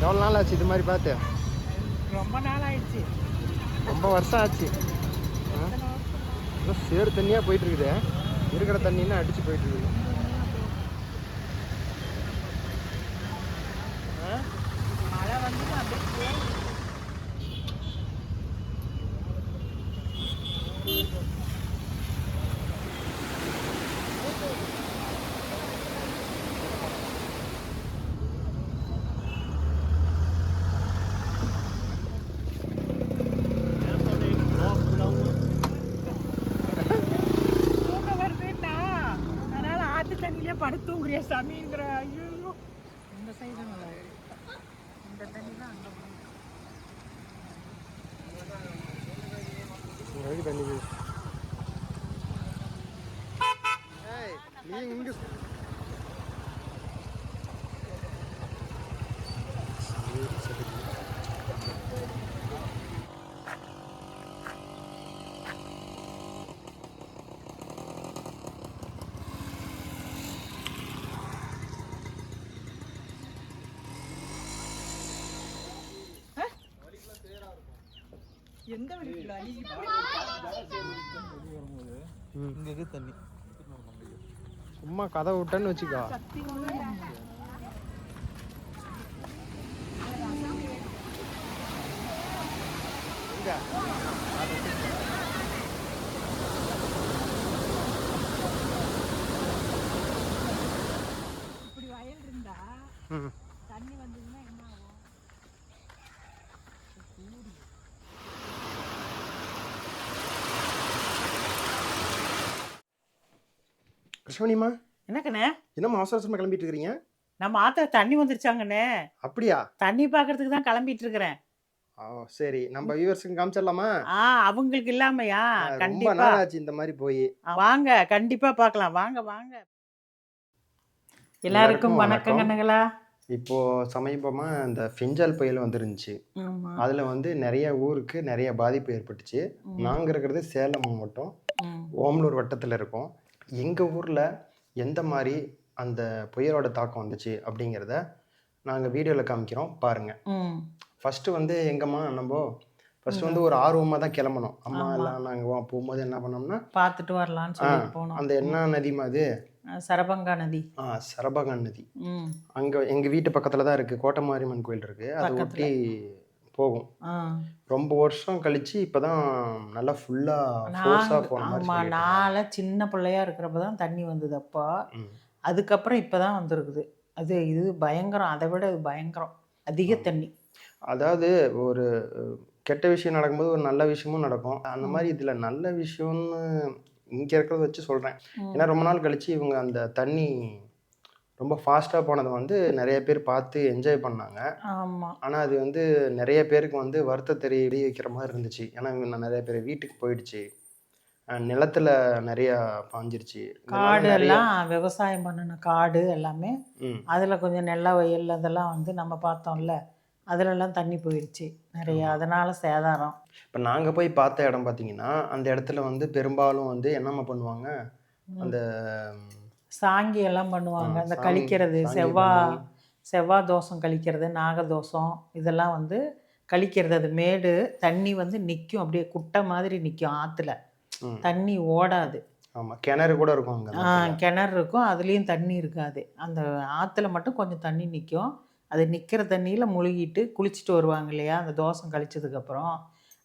எவ்வளோ நாள் ஆச்சு இது மாதிரி பார்த்து? ரொம்ப நாள் ஆயிடுச்சு. ரொம்ப வருஷம் ஆச்சு. சேறு தண்ணியாக போயிட்டு இருக்குது. இருக்கிற தண்ணின்னா அடிச்சு போயிட்டு fiesta, Mildred. எந்த ம். இங்கே இருக்குது தண்ணி. சும்மா கதை விட்டேன்னு வச்சுக்கோ. இப்படி வயல் இருந்தா ம். தண்ணி வந்ததுன்னா என்ன ஆகும் கிருஷ்ணனிமா என்னக்கண்ணே என்னம்மா அவசர அவசரமா கிளம்பிட்டு இருக்கிறீங்க நம்ம ஆத்துல தண்ணி வந்துருச்சாங்கண்ணே. அப்படியா? தண்ணி பாக்குறதுக்கு தான் கிளம்பிட்டு இருக்கிறேன் ஓ சரி. நம்ம வியூவர்ஸுக்கு காமிச்சிடலாமா? ஆ அவங்களுக்கு இல்லாமையா? ரொம்ப கண்டிப்பா. நாள் ஆச்சு இந்த மாதிரி போய். வாங்க. கண்டிப்பா பார்க்கலாம் வாங்க வாங்க. எல்லாருக்கும் எல்லாருக்கும் வணக்கம். வணக்கம். கண்ணுங்களா இப்போ சமீபமா இந்த ஃபிஞ்சால் புயல் வந்துருந்துச்சு. ஆமா. அதுல வந்து நிறைய ஊருக்கு நிறைய பாதிப்பு ஏற்பட்டுச்சு. ம். நாங்க இருக்கிறது சேலம் மாவட்டம். ம். ஓமலூர் வட்டத்துல இருக்கோம். எங்க ஊர்ல எந்த மாதிரி அந்த புயலோட தாக்கம் வந்துச்சு அப்படிங்கிறத நாங்க வீடியோல காமிக்கிறோம். பாருங்க. ம். ஃபர்ஸ்ட் வந்து எங்கம்மா நம்ம ஃபர்ஸ்ட் வந்து ஒரு ஆர்வமா தான் கிளம்பணும். அம்மா. எல்லாம் நாங்க வா- போகும்போது என்ன பண்ணோம்னா பார்த்துட்டு வரலாம்னு போனோம். அந்த என்ன நதிமா அது? சரபங்கா நதி. ஆ, சரபகன் நதி. அங்க எங்க வீட்டு பக்கத்துல தான் இருக்கு. கோட்டமாரியம்மன் கோயில் இருக்கு. அதை. ஒட்டி போகும். ரொம்ப வருஷம் கழிச்சு இப்பதான் நல்லா ஃபுல்லா ஃபோர்ஸா நாங்க- போன மாதிரி ஆமா சொல்லிட்டு நாள சின்ன பிள்ளையா இருக்கிறப்ப தான் தண்ணி வந்தது அப்போ. அதுக்கப்புறம் இப்பதான் வந்திருக்குது. அது இது பயங்கரம். அதை விட இது பயங்கரம். அதிக தண்ணி. அதாவது ஒரு கெட்ட விஷயம் நடக்கும்போது ஒரு நல்ல விஷயமும் நடக்கும். அந்த மாதிரி இதுல நல்ல விஷயம்னு இங்க இருக்கிறத வச்சு சொல்றேன். ம். ஏன்னா ரொம்ப நாள் கழிச்சு இவங்க அந்த தண்ணி ரொம்ப ஃபாஸ்டா போனதை வந்து நிறைய பேர் பார்த்து என்ஜாய் பண்ணாங்க. ஆமா. ஆனா அது வந்து நிறைய பேருக்கு வந்து வருத்தத்தை தெரிய வைக்கிற மாதிரி இருந்துச்சு. ஏன்னா இவங்க நிறைய பேர் வீட்டுக்கு போயிடுச்சு. நிலத்துல நிறைய பாஞ்சிருச்சு. காடு எல்லாம் விவசாயம் பண்ணின காடு எல்லாமே. அதுல கொஞ்சம் நெல்ல வயல் அதெல்லாம் வந்து நம்ம பார்த்தோம்ல அதுல எல்லாம் தண்ணி போயிடுச்சு நிறைய. அதனால சேதாரம். இப்போ நாங்கள் போய் பார்த்த இடம் பார்த்தீங்கன்னா அந்த இடத்துல வந்து பெரும்பாலும் வந்து என்னம்மா பண்ணுவாங்க? அந்த சாங்கி எல்லாம் பண்ணுவாங்க அந்த கழிக்கிறது சாங்கி செவ்வா பண்ணி. செவ்வாய் தோஷம் கழிக்கிறது நாகதோஷம் இதெல்லாம் வந்து கழிக்கிறது. அது மேடு தண்ணி வந்து நிற்கும் அப்படியே குட்டை மாதிரி நிற்கும் ஆற்றுல. தண்ணி ஓடாது. ஆமாம் கிணறு கூட இருக்கும் ஆ, கிணறு இருக்கும். அதுலேயும் தண்ணி இருக்காது. அந்த ஆற்றுல மட்டும் கொஞ்சம் தண்ணி நிற்கும் அது நிற்கிற தண்ணியில் முழுகிட்டு குளிச்சுட்டு வருவாங்க இல்லையா? அந்த தோசம் கழிச்சதுக்கப்புறம்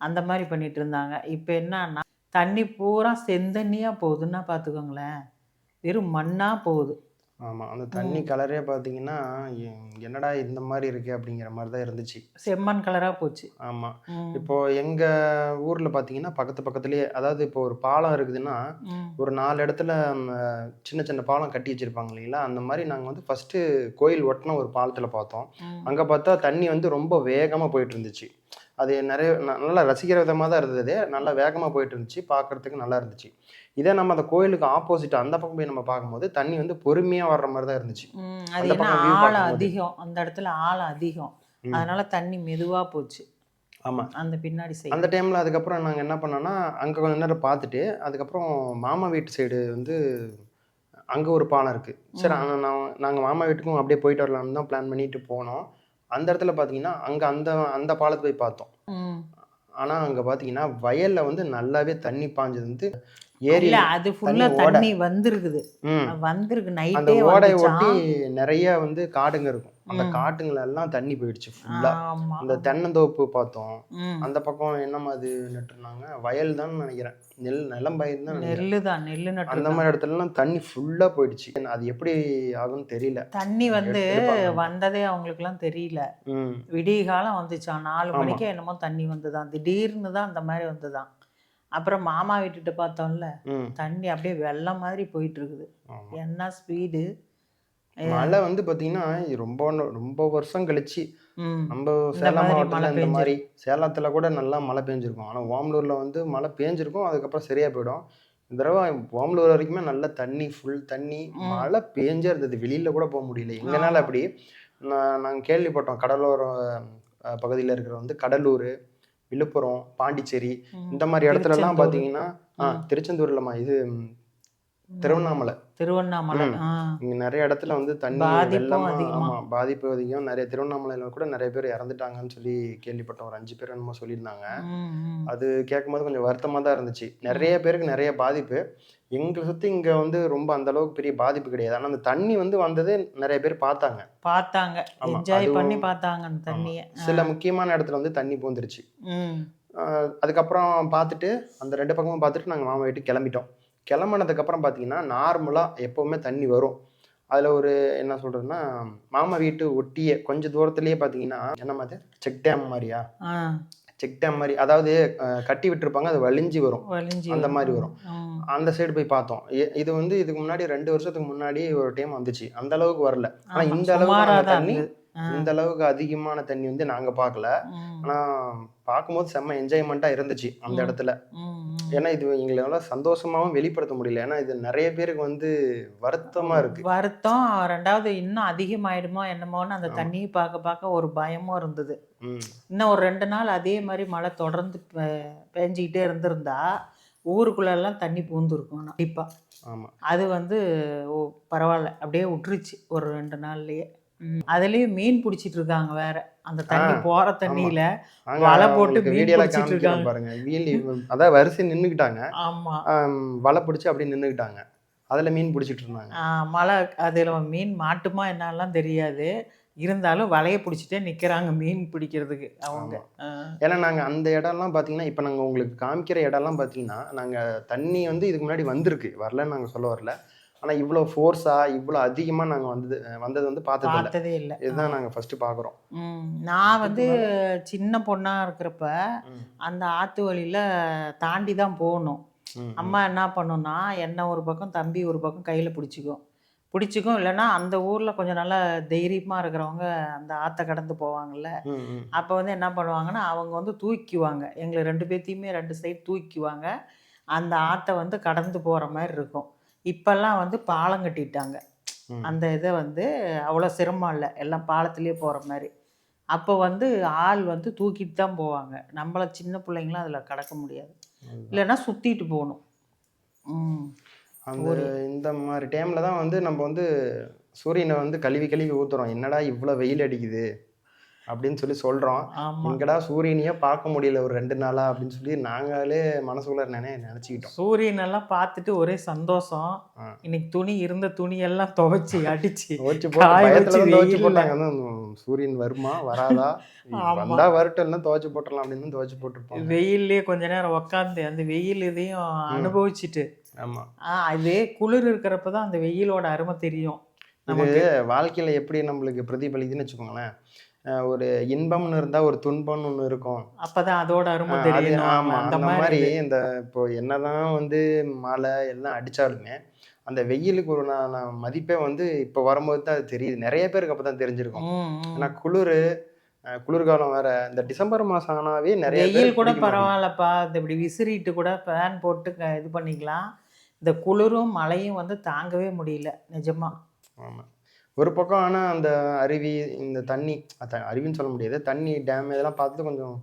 அந்த மாதிரி பண்ணிட்டு இருந்தாங்க. இப்போ என்னன்னா தண்ணி பூரா செந்தண்ணியாக போகுதுன்னா பார்த்துக்கோங்களேன் வெறும் மண்ணாக போகுது. ஆமாம் அந்த தண்ணி கலரே பார்த்தீங்கன்னா என்னடா இந்த மாதிரி இருக்கு அப்படிங்கிற மாதிரி தான் இருந்துச்சு. செம்மண் கலராக போச்சு. ஆமாம் இப்போ எங்கள் ஊரில் பார்த்தீங்கன்னா பக்கத்து பக்கத்துலேயே அதாவது இப்போ ஒரு பாலம் இருக்குதுன்னா ஒரு நாலு இடத்துல சின்ன சின்ன பாலம் கட்டி வச்சிருப்பாங்க இல்லைங்களா? அந்த மாதிரி நாங்கள் வந்து ஃபஸ்ட்டு கோயில் ஒட்டின ஒரு பாலத்தில் பார்த்தோம். அங்கே பார்த்தா தண்ணி வந்து ரொம்ப வேகமாக போயிட்டு இருந்துச்சு. அது நிறைய நல்லா ரசிக்கிற விதமாக தான் இருந்தது. நல்லா வேகமாக போயிட்டு இருந்துச்சு. பார்க்கறதுக்கு நல்லா இருந்துச்சு. இதே நம்ம அந்த கோயிலுக்கு ஆப்போசிட் அந்த பக்கம் போய் நம்ம பார்க்கும்போது தண்ணி வந்து பொறுமையாக வர்ற மாதிரி தான் இருந்துச்சு. அது அந்த view ஆழம். அதிகம். அந்த இடத்துல ஆழம் அதிகம். அதனால தண்ணி மெதுவா போச்சு. ஆமாம் அந்த பின்னாடி அந்த சைடு டைமில் அதுக்கப்புறம் நாங்கள் என்ன பண்ணோன்னா அங்கே கொஞ்ச நேரம் பார்த்துட்டு அதுக்கப்புறம் மாமா வீட்டு சைடு வந்து அங்கே ஒரு பாலம் இருக்குது சரி. ஆனால் நான் நாங்கள் மாமா வீட்டுக்கும் அப்படியே போயிட்டு வரலாம்னு தான் பிளான் பண்ணிட்டு போனோம். அந்த இடத்துல பார்த்தீங்கன்னா அங்கே அந்த அந்த பாலத்தை போய் பார்த்தோம். ஆனால் அங்கே பார்த்தீங்கன்னா வயலில் வந்து நல்லாவே தண்ணி பாஞ்சது வந்து ஏரி அது ஃபுல்லா தண்ணி ஓடை. வந்திருக்குது. வந்திருக்கு அந்த நைட்டே வந்துச்சாம் ஒட்டி நிறைய வந்து காடுங்க இருக்கும். அந்த. காட்டுங்கள எல்லாம் தண்ணி போயிடுச்சு ஃபுல்லா அந்த தென்னந்தோப்பு பார்த்தோம். அந்த பக்கம் என்னமா அது நட்டுருந்தாங்க வயல் தான் நினைக்கிறேன். நெல் நிலம் பயிர் தான் நெல்லு தான் நெல்லு அந்த நட்டு மாதிரி இடத்துலலாம் தண்ணி ஃபுல்லா போயிடுச்சு. அது எப்படி ஆகும்னு தெரியல. தண்ணி வந்து. வந்ததே அவங்களுக்குலாம் தெரியல. ம். விடிய காலம் வந்துச்சான் நாலு. மணிக்கு என்னமோ தண்ணி வந்துதான் திடீர்னு தான் அந்த மாதிரி வந்துதான் அப்புறம் மாமா வீட்டுட்டு பார்த்தோம்ல தண்ணி அப்படியே வெள்ளம் மாதிரி போயிட்டு இருக்குது. என்ன ஸ்பீடு மழை வந்து பாத்தீங்கன்னா ரொம்ப ரொம்ப வருஷம் கழிச்சு நம்ம சேலம் மாவட்டத்துல இந்த. மாதிரி சேலத்துல கூட நல்லா மழை பெஞ்சிருக்கும் ஆனா ஓமலூர்ல வந்து மழை பெஞ்சிருக்கும் அதுக்கப்புறம் சரியா போயிடும் இந்த தடவை ஓமலூர் வரைக்குமே நல்ல தண்ணி ஃபுல் தண்ணி. மழை பெஞ்சே இருந்தது வெளியில கூட போக முடியல எங்கனால. அப்படி நான் நாங்கள் கேள்விப்பட்டோம் கடலோர பகுதியில இருக்கிற வந்து கடலூர் விழுப்புரம் பாண்டிச்சேரி. இந்த மாதிரி இடத்துல எல்லாம் திருச்செந்தூர். பாத்தீங்கன்னா ஆ ம். திருச்செந்தூர்லமா இது திருவண்ணாமலை திருவண்ணாமலை இங்க நிறைய இடத்துல வந்து தண்ணி வெள்ளமா பாதிப்பு அதிகம். நிறைய திருவண்ணாமலையில கூட நிறைய பேர் இறந்துட்டாங்கன்னு சொல்லி கேள்விப்பட்டோம். ஒரு அஞ்சு பேர் என்னமோ சொல்லியிருந்தாங்க. அது கேட்கும்போது கொஞ்சம் வருத்தமா தான் இருந்துச்சு. நிறைய பேருக்கு நிறைய பாதிப்பு. எங்களை சுத்தி இங்க வந்து ரொம்ப அந்த அளவுக்கு பெரிய பாதிப்பு கிடையாது. ஆனா அந்த தண்ணி வந்து வந்தது நிறைய பேர் பார்த்தாங்க. பார்த்தாங்க. ஆமா, என்ஜாய் அதுவும் பண்ணி பார்த்தாங்க அந்த. தண்ணிய. சில முக்கியமான இடத்துல வந்து தண்ணி பூந்துருச்சு. அதுக்கப்புறம் பார்த்துட்டு அந்த ரெண்டு பக்கமும் பார்த்துட்டு நாங்கள் மாமா வீட்டுக்கு கிளம்பிட்டோம். கிளம்புனதுக்கு அப்புறம் பார்த்தீங்கன்னா நார்மலாக எப்போவுமே தண்ணி வரும். அதில் ஒரு என்ன சொல்கிறதுன்னா மாமா வீட்டு ஒட்டியே கொஞ்சம் தூரத்துலேயே பார்த்தீங்கன்னா என்ன மாதிரி செக் டேம் மாதிரியா செக் டேம் மாதிரி அதாவது கட்டி விட்டுருப்பாங்க அது வலிஞ்சு வரும். அந்த மாதிரி வரும். அந்த சைடு போய் பார்த்தோம். இது வந்து இதுக்கு முன்னாடி ரெண்டு வருஷத்துக்கு முன்னாடி ஒரு டைம் வந்துச்சு. அந்த அளவுக்கு வரல. ஆனால் இந்த அளவுக்கு தண்ணி. இந்த அளவுக்கு அதிகமான தண்ணி வந்து நாங்கள் பார்க்கல. ம், ஆனால் பார்க்கும்போது செம்ம என்ஜாய்மெண்ட்டாக இருந்துச்சு அந்த. இடத்துல. ஏன்னா இது எங்களால சந்தோஷமாவும் வெளிப்படுத்த முடியல. ஏன்னா இது நிறைய பேருக்கு வந்து வருத்தமா இருக்கு. வருத்தம். ரெண்டாவது இன்னும் அதிகமாயிடுமோ என்னமோன்னு அந்த. தண்ணியை பார்க்க பார்க்க ஒரு பயமும் இருந்தது. இன்னும் ஒரு ரெண்டு நாள் அதே மாதிரி மழை தொடர்ந்து பெஞ்சிக்கிட்டே இருந்திருந்தா ஊருக்குள்ள எல்லாம் தண்ணி பூந்துருக்கும் கண்டிப்பா. ஆமா. அது வந்து ஓ பரவாயில்ல. அப்படியே விட்டுருச்சு ஒரு ரெண்டு நாள்லயே. அதுலயும் மீன் பிடிச்சிட்டு இருக்காங்க வேற. அந்த தண்ணி போற தண்ணியில வலை போட்டு மீன் பிடிச்சிட்டு இருக்காங்க. பாருங்க. வீலி அதான் வரிசை நின்னுக்கிட்டாங்க. ஆமா. வலை பிடிச்சி அப்படியே நின்னுக்கிட்டாங்க. அதுல மீன் பிடிச்சிட்டு இருந்தாங்க. மழை அதில் மீன் மாட்டுமா என்னலாம் தெரியாது. இருந்தாலும் வலைய பிடிச்சிட்டே நிக்கிறாங்க மீன் பிடிக்கிறதுக்கு அவங்க. ஏன்னா நாங்க அந்த இடம்லாம் பாத்தீங்கன்னா இப்ப நாங்க உங்களுக்கு காமிக்கிற இடம்லாம் பாத்தீங்கன்னா நாங்க தண்ணி வந்து இதுக்கு முன்னாடி வந்திருக்கு. வரலன்னு நாங்க சொல்ல வரல. ஆனா இவ்வளவு ஃபோர்ஸா இவ்வளவு அதிகமா நாங்க வந்தது வந்தது வந்து பார்த்தது இல்ல. இதுதான் நாங்க ஃபர்ஸ்ட் பாக்குறோம் நான் வந்து சின்ன பொண்ணா இருக்கிறப்ப அந்த ஆத்து வழியில தாண்டி தான் போகணும். அம்மா என்ன பண்ணும்னா என்ன ஒரு பக்கம் தம்பி ஒரு பக்கம் கையில பிடிச்சிக்கும். பிடிச்சிக்கும் இல்லைன்னா அந்த ஊர்ல கொஞ்சம் நல்லா தைரியமா இருக்கிறவங்க அந்த ஆத்தை கடந்து போவாங்கல்ல. அப்போ வந்து என்ன பண்ணுவாங்கன்னா அவங்க வந்து தூக்கிக்குவாங்க. எங்களை ரெண்டு பேர்த்தையுமே ரெண்டு சைடு தூக்கிக்குவாங்க. அந்த ஆத்தை வந்து கடந்து போகிற மாதிரி இருக்கும். இப்போல்லாம் வந்து பாலம் கட்டிட்டாங்க. அந்த இதை வந்து அவ்வளோ சிரமம் இல்லை. எல்லாம் பாலத்திலே போகிற மாதிரி. அப்போ வந்து ஆள் வந்து தூக்கிட்டு தான் போவாங்க. நம்மள சின்ன பிள்ளைங்களாம் அதில் கடக்க முடியாது. இல்லைன்னா சுற்றிட்டு போகணும். ம். அந்த இந்த மாதிரி டைம்ல தான் வந்து நம்ம வந்து சூரியனை வந்து கழுவி கழுவி ஊத்துறோம். என்னடா இவ்வளோ வெயில் அடிக்குது? அப்படின்னு சொல்லி சொல்றோம். எங்கடா சூரியனையே பார்க்க முடியல ஒரு ரெண்டு நாளா அப்படின்னு சொல்லி நாங்களே மனசுக்குள்ள நினை நினைச்சுக்கிட்டோம். சூரியனெல்லாம் பார்த்துட்டு ஒரே சந்தோஷம். இன்னைக்கு துணி இருந்த துணியெல்லாம் துவைச்சி அடிச்சு துவச்சு. போட்டாங்க. சூரியன் வருமா வராதா. வந்தா வரட்டும் இல்லைன்னா துவச்சு போட்டுடலாம் அப்படின்னு துவச்சு போட்டுருப்போம் வெயில்லே கொஞ்ச நேரம் உக்காந்து அந்த வெயில் இதையும் அனுபவிச்சுட்டு. ஆமா. அதே குளிர் இருக்கிறப்ப தான் அந்த வெயிலோட அருமை தெரியும். நமக்கு. வாழ்க்கையில எப்படி நம்மளுக்கு பிரதிபலிக்குதுன்னு வச்சுக்கோங்களேன். ஒரு இன்பம்னு இருந்தா ஒரு துன்பம்னு ஒண்ணு இருக்கும். அப்பதான் அதோட அருமை தெரியும். ஆமா அந்த மாதிரி. இந்த இப்போ என்னதான் வந்து மழை எல்லாம் அடிச்சாலுமே அந்த வெயிலுக்கு ஒரு நான் மதிப்பே வந்து இப்போ வரும்போது தான் அது தெரியுது. நிறைய பேருக்கு அப்பதான் தெரிஞ்சிருக்கும். ம், ம். ஏன்னா குளிர் குளிர்காலம் வேற. இந்த டிசம்பர் மாசம் ஆனாவே நிறைய வெயில் கூட. பரவாயில்லப்பா. இந்த இப்படி விசிறிட்டு கூட ஃபேன் போட்டு இது பண்ணிக்கலாம். இந்த குளிரும் மழையும் வந்து தாங்கவே முடியல நிஜமா. ஆமா. ஒரு பக்கம் ஆனா அந்த அருவி இந்த தண்ணி அருவின்னு சொல்ல முடியாது. தண்ணி டேம் இதெல்லாம் பார்த்து கொஞ்சம்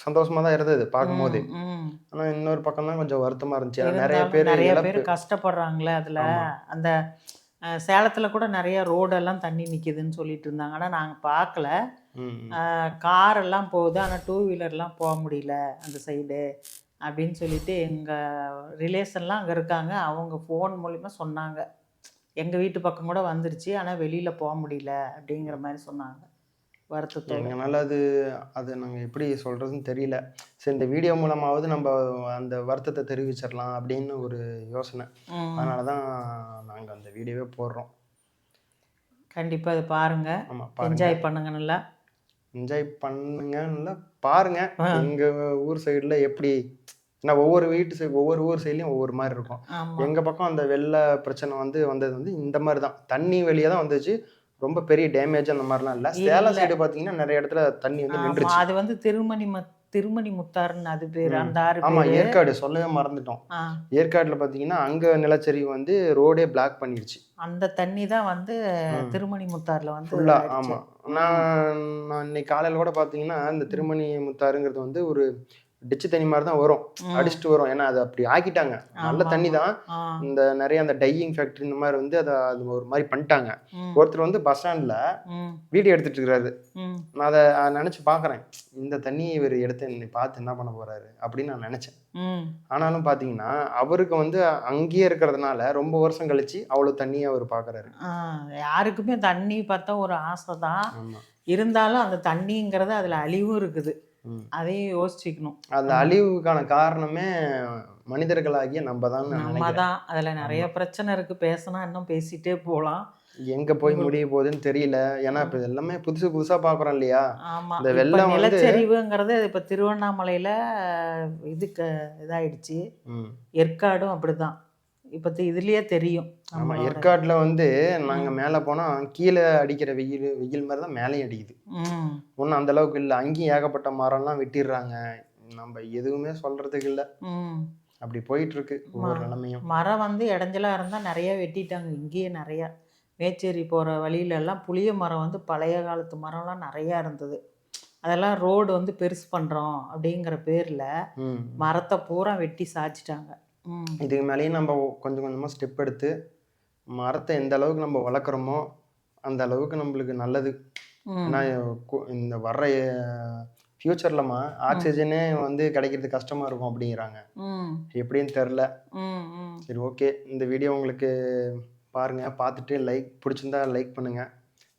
சந்தோஷமா தான் இருந்தது பார்க்கும்போது. ம், ம். ஆனா இன்னொரு பக்கம் தான் கொஞ்சம் வருத்தமா இருந்துச்சு. நிறைய பேர் நிறைய பேர் கஷ்டப்படுறாங்களே அதுல. அந்த சேலத்துல கூட நிறைய ரோடெல்லாம் தண்ணி நிக்குதுன்னு சொல்லிட்டு இருந்தாங்க. ஆனா நாங்க பார்க்கல. கார் எல்லாம் போகுது. ஆனா டூ வீலர்லாம் போக முடியல அந்த சைடு அப்படின்னு சொல்லிட்டு எங்க ரிலேஷன்லாம் அங்க இருக்காங்க. அவங்க ஃபோன் மூலிமா சொன்னாங்க. எங்க வீட்டு பக்கம் கூட வந்துருச்சு. ஆனா வெளியில போக முடியல அப்படிங்கிற மாதிரி சொன்னாங்க. வருத்தத்தோட. எங்களால அது அது நாங்க எப்படி சொல்றதுன்னு தெரியல. சரி இந்த வீடியோ மூலமாவது நம்ம அந்த வருத்தத்தை தெரிவிச்சிடலாம் அப்படின்னு ஒரு யோசனை. அதனால தான் நாங்க அந்த வீடியோவே போடுறோம். கண்டிப்பா அதை பாருங்க. ஆமா பாருங்க. என்ஜாய் பண்ணுங்க நல்லா. என்ஜாய் பண்ணுங்க நல்லா. பாருங்க. ஆ. எங்க ஊர் சைடுல எப்படி ஏன்னா ஒவ்வொரு வீட்டு சைடு ஒவ்வொரு ஊர் சைட்லயும் ஒவ்வொரு மாதிரி இருக்கும். ஆமா. எங்க பக்கம் அந்த வெள்ள பிரச்சனை வந்து வந்தது வந்து இந்த மாதிரி தான். தண்ணி வெளியே தான் வந்துச்சு. ரொம்ப பெரிய டேமேஜ் அந்த மாதிரிலாம் இல்லை. சேலம். சைடு பார்த்தீங்கன்னா நிறைய இடத்துல தண்ணி வந்து நின்றுச்சு. அது வந்து திருமணி திருமணி முத்தாறுன்னு அது பேர். அந்த ஆறு ஆமா ஏற்காடு சொல்லவே மறந்துட்டோம். ஏற்காடுல பாத்தீங்கன்னா அங்க நிலச்சரிவு வந்து ரோடே பிளாக் பண்ணிடுச்சு. அந்த தண்ணி தான் வந்து. திருமணி முத்தாறுல வந்து ஃபுல்லா. ஆமா. நான் நான் இன்னைக்கு காலையில கூட பாத்தீங்கன்னா இந்த திருமணி முத்தாறுங்கிறது வந்து ஒரு டிச்சு தண்ணி மாதிரி தான் வரும். அடிச்சுட்டு வரும். ஏன்னா அது அப்படி ஆக்கிட்டாங்க. நல்ல தண்ணி தான். இந்த நிறைய அந்த டையிங் ஃபேக்டரி இந்த மாதிரி வந்து அதை அது ஒரு மாதிரி பண்ணிட்டாங்க. ஒருத்தர் வந்து பஸ் ஸ்டாண்ட்ல வீடியோ எடுத்துட்டு இருக்காரு ம். நான் அதை நினைச்சு பாக்குறேன் இந்த தண்ணியை இவர் எடுத்து என்னை பார்த்து என்ன பண்ண போறாரு அப்படின்னு நான் நினைச்சேன். ஆனாலும் பாத்தீங்கன்னா அவருக்கு வந்து அங்கேயே இருக்கிறதுனால ரொம்ப வருஷம் கழிச்சு அவ்வளவு தண்ணியை அவர் பாக்குறாரு. யாருக்குமே தண்ணி பார்த்தா ஒரு ஆசை தான். இருந்தாலும் அந்த தண்ணிங்கிறது அதுல அழிவும் இருக்குது. அதையும் யோசிச்சுக்கணும். அந்த அழிவுக்கான காரணமே மனிதர்களாகிய நம்ம தான் நம்ம தான் அதுல நிறைய பிரச்சனை இருக்கு. பேசினா இன்னும் பேசிட்டே போலாம். எங்க போய் முடிய போகுதுன்னு தெரியல. ஏன்னா இப்ப எல்லாமே புதுசு புதுசா பாக்குறோம் இல்லையா? இந்த வெள்ளம் நிலச்சரிவுங்கிறது இப்ப திருவண்ணாமலையில இதுக்கு இதாயிடுச்சு. ஏற்காடும் அப்படிதான். இப்ப இதுலயே தெரியும் ஆமா ஏற்காட்டுல வந்து நாங்க மேல போனா கீழே அடிக்கிற வெயில் வெயில் மாதிரி தான் மேலேயும் அடிக்குது. ஒன்றும் அந்த அளவுக்கு இல்லை. அங்கேயும் ஏகப்பட்ட மரம்லாம் வெட்டிடுறாங்க. நம்ம எதுவுமே சொல்றதுக்கு இல்லை. அப்படி போயிட்டு இருக்கு ஒவ்வொரு நிலைமையும். மரம் வந்து இடைஞ்சலா இருந்தா நிறைய வெட்டிட்டாங்க. இங்கேயே நிறைய. மேச்சேரி போற வழியில எல்லாம் புளிய மரம் வந்து பழைய காலத்து மரம்லாம் நிறைய இருந்தது. அதெல்லாம் ரோடு வந்து பெருசு பண்றோம் அப்படிங்கிற பேர்ல. மரத்தை பூரா வெட்டி சாய்ச்சிட்டாங்க. இதுக்கு மேலேயும் நம்ம கொஞ்சம் கொஞ்சமா ஸ்டெப் எடுத்து மரத்தை எந்த அளவுக்கு நம்ம வளர்க்குறோமோ அந்த அளவுக்கு நம்மளுக்கு நல்லது. ஏன்னா கு- இந்த வர்ற ஃப்யூச்சர்லமா ஆக்சிஜனே வந்து கிடைக்கிறது கஷ்டமா இருக்கும் அப்படிங்கிறாங்க. ம், எப்படின்னு தெரில ம், ம். சரி ஓகே இந்த வீடியோ உங்களுக்கு பாருங்க. பார்த்துட்டு லைக் பிடிச்சிருந்தா லைக் பண்ணுங்க.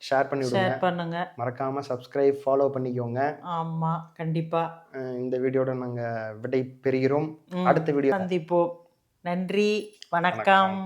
ஷேர் பண்ணி ஷேர் பண்ணுங்க. மறக்காம சப்ஸ்கிரைப் ஃபாலோ பண்ணிக்கோங்க. ஆமா கண்டிப்பா. இந்த வீடியோட நாங்க விடை பெறுகிறோம். அடுத்த வீடியோ சந்திப்போம். நன்றி. வணக்கம்.